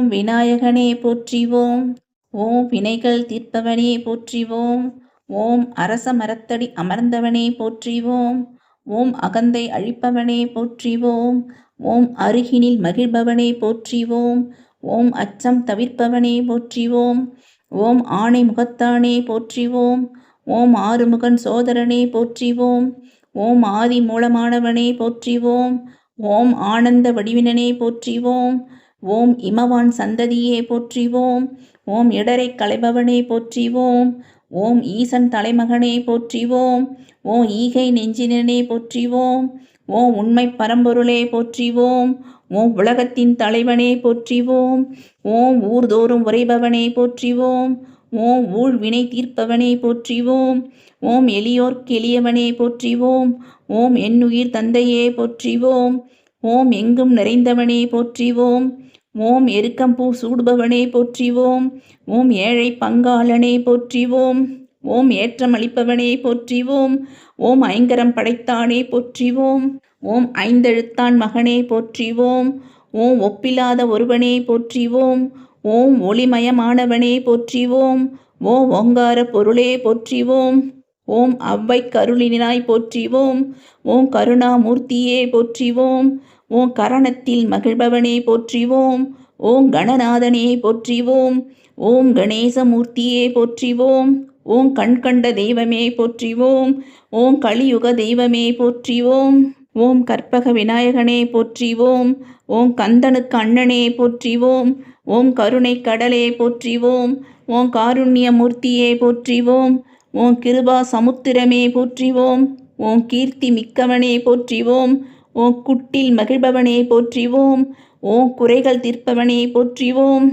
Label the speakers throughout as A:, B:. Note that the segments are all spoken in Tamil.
A: ஓம் விநாயகனே போற்றிவோம். ஓம் வினைகள் தீர்ப்பவனே போற்றிவோம். ஓம் அரச மரத்தடி அமர்ந்தவனே போற்றிவோம். ஓம் அகந்தை அழிப்பவனே போற்றிவோம். ஓம் அருகினில் மகிழ்பவனே போற்றிவோம். ஓம் அச்சம் தவிர்ப்பவனே போற்றிவோம். ஓம் ஆணை முகத்தானே போற்றிவோம். ஓம் ஆறுமுகன் சோதரனே போற்றிவோம். ஓம் ஆதி மூலமானவனே போற்றிவோம். ஓம் ஆனந்த வடிவினனே போற்றிவோம். ஓம் இமவான் சந்ததியே போற்றிவோம். ஓம் இடரை களைபவனே போற்றிவோம். ஓம் ஈசன் தலைமகனே போற்றிவோம். ஓம் ஈகை நெஞ்சினனே போற்றிவோம். ஓம் உண்மை பரம்பொருளே போற்றிவோம். ஓம் உலகத்தின் தலைவனே போற்றிவோம். ஓம் ஊர்தோறும் உரைபவனே போற்றிவோம். ஓம் ஊழ் வினை தீர்ப்பவனே போற்றிவோம். ஓம் எளியோர்க்கு எளியவனே போற்றிவோம். ஓம் என்னுயிர் தந்தையே போற்றிவோம். ஓம் எங்கும் நிறைந்தவனே போற்றிவோம். ஓம் எருக்கம்பூ சூடுபவனே போற்றிவோம். ஓம் ஏழை பங்காளனே போற்றிவோம். ஓம் ஏற்றமளிப்பவனே போற்றிவோம். ஓம் ஐங்கரம் படைத்தானே போற்றிவோம். ஓம் ஐந்தெழுத்தான் மகனே போற்றிவோம். ஓம் ஒப்பில்லாத ஒருவனே போற்றிவோம். ஓம் ஒளிமயமானவனே போற்றிவோம். ஓம் ஓங்கார பொருளே போற்றிவோம். ஓம் அவ்வை கருளினாய் போற்றிவோம் ஓம் கருணாமூர்த்தியே போற்றிவோம் ஓம் கரணத்தில் மகிழ்பவனே போற்றிவோம் ஓம் கணநாதனே போற்றிவோம் ஓம் கணேசமூர்த்தியே போற்றிவோம் ஓம் கண்கண்ட தெய்வமே போற்றிவோம் ஓம் கலியுக தெய்வமே போற்றிவோம் ஓம் கற்பக விநாயகனே போற்றிவோம் ஓம் கந்தனுக்கு அண்ணனே போற்றிவோம் ஓம் கருணை கடலே போற்றிவோம் ஓம் காருண்ய மூர்த்தியே போற்றிவோம் ஓம் கிருபா சமுத்திரமே போற்றிவோம் ஓம் கீர்த்தி மிக்கவனே போற்றிவோம் ஓம் குட்டில் மகிழ்பவனே போற்றிவோம் ஓம் குறைகள் தீர்ப்பவனே போற்றிவோம்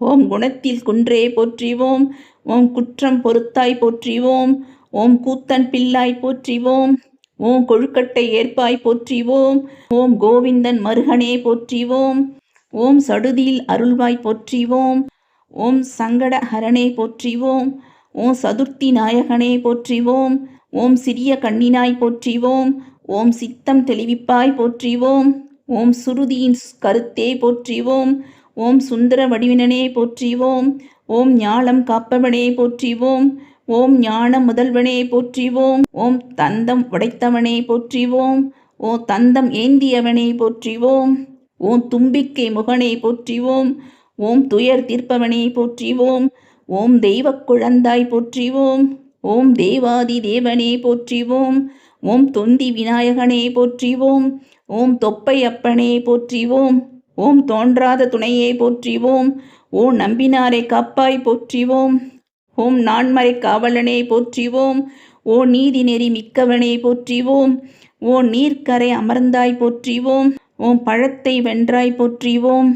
A: ஓம் குணத்தில் குன்றே போற்றிவோம் ஓம் குற்றம் பொறுத்தாய் போற்றிவோம் ஓம் கூத்தன் பிள்ளாய் போற்றிவோம் ஓம் கொழுக்கட்டை ஏற்பாய் போற்றிவோம் ஓம் கோவிந்தன் மருகனே போற்றிவோம் ஓம் சடுதியில் அருள்வாய் போற்றிவோம் ஓம் சங்கட ஹரணே போற்றிவோம் ஓம் சதுர்த்தி நாயகனே போற்றிவோம். ஓம் சிறிய கண்ணினாய் போற்றிவோம். ஓம் சித்தம் தெளிவிப்பாய் போற்றிவோம். ஓம் சுருதியின் கருத்தே போற்றிவோம். ஓம் சுந்தர வடிவினனே போற்றிவோம். ஓம் ஞாளம் காப்பவனே போற்றிவோம். ஓம் ஞான முதல்வனே போற்றிவோம். ஓம் தந்தம் உடைத்தவனே போற்றிவோம். ஓ தந்தம் ஏந்தியவனே போற்றிவோம். ஓம் தும்பிக்கை முகனை போற்றிவோம். ஓம் துயர் தீர்ப்பவனே போற்றிவோம். ஓம் தெய்வக் குழந்தாய் போற்றிவோம். ஓம் தேவாதி தேவனே போற்றிவோம். ஓம் தொந்தி விநாயகனே போற்றிவோம். ஓம் தொப்பை அப்பனே போற்றிவோம். ஓம் தோன்றாத துணையை போற்றிவோம். ஓம் நம்பினாரை காப்பாய் போற்றிவோம். ஓம் நான்மறை காவலனே போற்றிவோம். ஓ நீதி நெறி மிக்கவனே போற்றிவோம். ஓ நீர்க்கரை அமர்ந்தாய் போற்றிவோம். ஓம் பழத்தை வென்றாய் போற்றிவோம்.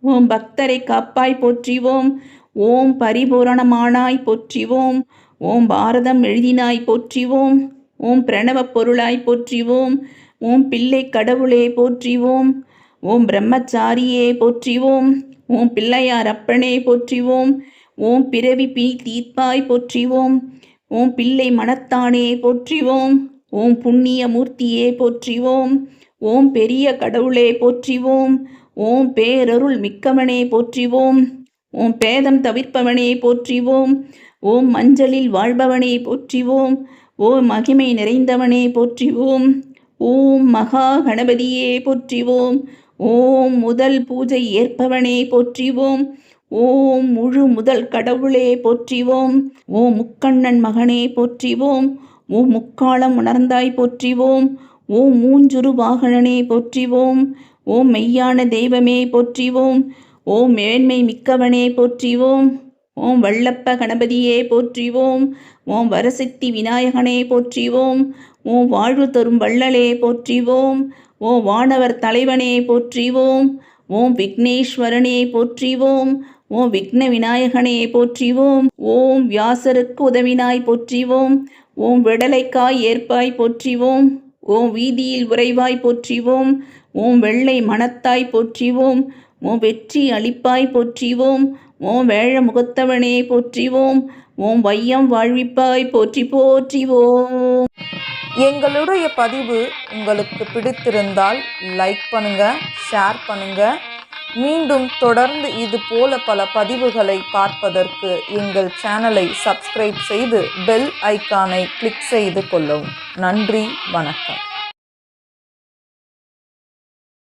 A: ஓம் பக்தரை காப்பாய் போற்றிவோம். ஓம் பரிபூரணமானாய் போற்றிவோம் ஓம் பாரதம் எழுதினாய் போற்றிவோம் ஓம் பிரணவப் பொருளாய் போற்றிவோம் ஓம் பிள்ளை கடவுளே போற்றிவோம் ஓம் பிரம்மச்சாரியே போற்றிவோம் ஓம் பிள்ளையார் அப்பனே போற்றிவோம் ஓம் பிறவி பி தீர்ப்பாய் போற்றிவோம் ஓம் பிள்ளை மனத்தானே போற்றிவோம் ஓம் புண்ணிய மூர்த்தியே போற்றிவோம் ஓம் பெரிய கடவுளே போற்றிவோம் ஓம் பேரருள் மிக்கவனே போற்றிவோம் ஓம் பேதம் தவிர்ப்பவனே போற்றிவோம். ஓம் மஞ்சளில் வாழ்பவனே போற்றிவோம். ஓம் மகிமை நிறைந்தவனே போற்றிவோம். ஓம் மகா கணபதியே போற்றிவோம். ஓம் முதல் பூஜை ஏற்பவனே போற்றிவோம். ஓம் முழு முதல் கடவுளே போற்றிவோம். ஓம் முக்கண்ணன் மகனே போற்றிவோம். ஓம் முக்காலம் உணர்ந்தாய் போற்றிவோம். ஓம் மூஞ்சுரு வாகனனே போற்றிவோம். ஓம் மெய்யான தெய்வமே போற்றிவோம். ஓம் மேன்மை மிக்கவனே போற்றிவோம் ஓம் வல்லப்ப கணபதியே போற்றிவோம் ஓம் வரசித்தி விநாயகனே போற்றிவோம் ஓம் வாழ்வு தரும் வள்ளலே போற்றிவோம் ஓம் வானவர் தலைவனே போற்றிவோம் ஓம் விக்னேஸ்வரனே போற்றிவோம் ஓம் விக்ன விநாயகனே போற்றிவோம் ஓம் வியாசருக்கு உதவினாய் போற்றிவோம் ஓம் விடலைக்காய் ஏற்பாய் போற்றிவோம் ஓம் வீதியில் உறைவாய் போற்றிவோம் ஓம் வெள்ளை மனத்தாய் போற்றிவோம் ஓம் வெற்றி அளிப்பாய் போற்றிவோம். ஓம் வேழ முகத்தவனே போற்றிவோம். ஓம் வையம் வாழ்விப்பாய் போற்றி போற்றிவோம்.
B: எங்களுடைய பதிவு உங்களுக்கு பிடித்திருந்தால் லைக் பண்ணுங்க ஷேர் பண்ணுங்க. மீண்டும் தொடர்ந்து இது போல பல பதிவுகளை பார்ப்பதற்கு எங்கள் சேனலை சப்ஸ்கிரைப் செய்து பெல் ஐக்கானை கிளிக் செய்து கொள்ளவும். நன்றி வணக்கம்.